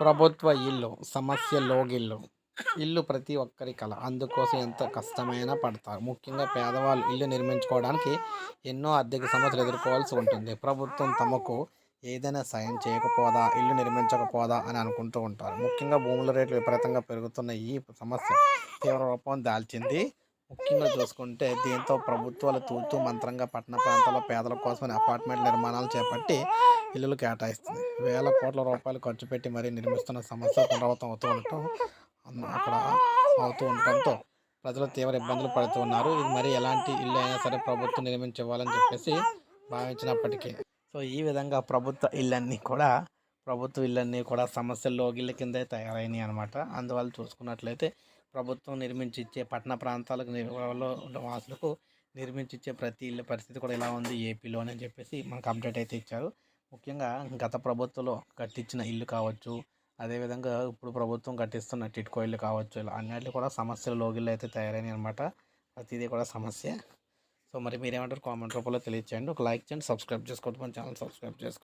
ప్రభుత్వ ఇల్లు సమస్య లోగిల్లు ఇల్లు. ప్రతి ఒక్కరి కళ. అందుకోసం ఎంత కష్టమైనా పడతారు. ముఖ్యంగా పేదవాళ్ళు ఇల్లు నిర్మించుకోవడానికి ఎన్నో ఆర్థిక సమస్యలు ఎదుర్కోవాల్సి ఉంటుంది. ప్రభుత్వం తమకు ఏదైనా సాయం చేయకపోదా ఇల్లు నిర్మించకపోదా అని అనుకుంటూ ఉంటారు. ముఖ్యంగా భూముల రేట్లు విపరీతంగా పెరుగుతున్న ఈ సమస్య తీవ్ర రూపం దాల్చింది ముఖ్యంగా చూసుకుంటే దీంతో ప్రభుత్వాలు తూతూ మంత్రంగా పట్టణ ప్రాంతాల్లో పేదల కోసం అపార్ట్మెంట్ నిర్మాణాలు చేపట్టి ఇల్లులు కేటాయిస్తుంది. వేల కోట్ల రూపాయలు ఖర్చు పెట్టి మరీ నిర్మిస్తున్న సమస్య పునరావృతం అవుతూ ఉండటం అన్న- అక్కడ అవుతూ ఉండటంతో ప్రజలు తీవ్ర ఇబ్బందులు పడుతూ ఉన్నారు. ఇది మరి ఎలాంటి ఇల్లు అయినా సరే ప్రభుత్వం నిర్మించివ్వాలని చెప్పేసి భావించినప్పటికీ. సో ఈ విధంగా ప్రభుత్వ ఇళ్ళన్నీ కూడా ప్రభుత్వ ఇళ్ళన్నీ కూడా సమస్యల్లో ఇళ్ళ కిందే తయారైనాయి అనమాట అందువల్ల చూసుకున్నట్లయితే ప్రభుత్వం నిర్మించి ఇచ్చే పట్టణ ప్రాంతాలకు వాసులకు నిర్మించి ఇచ్చే ప్రతి ఇళ్ళ పరిస్థితి కూడా ఇలా ఉంది ఏపీలోని అని చెప్పేసి మనకు అప్డేట్ అయితే ఇచ్చారు. ముఖ్యంగా గత ప్రభుత్వంలో కట్టించిన ఇల్లు కావచ్చు అదేవిధంగా ఇప్పుడు ప్రభుత్వం కట్టిస్తున్న టిట్కో ఇల్లు కావచ్చు ఇలా అన్నిటిలో కూడా సమస్యలు లోగిళ్ళు అయితే తయారైనాయి అనమాట ప్రతిదీ కూడా సమస్య. సో మరి మీరేమంటారు కామెంట్ రూపంలో తెలియచేయండి. ఒక లైక్ చేయండి సబ్స్క్రైబ్ చేసుకోవద్దు మన ఛానల్ సబ్స్క్రైబ్ చేసుకోండి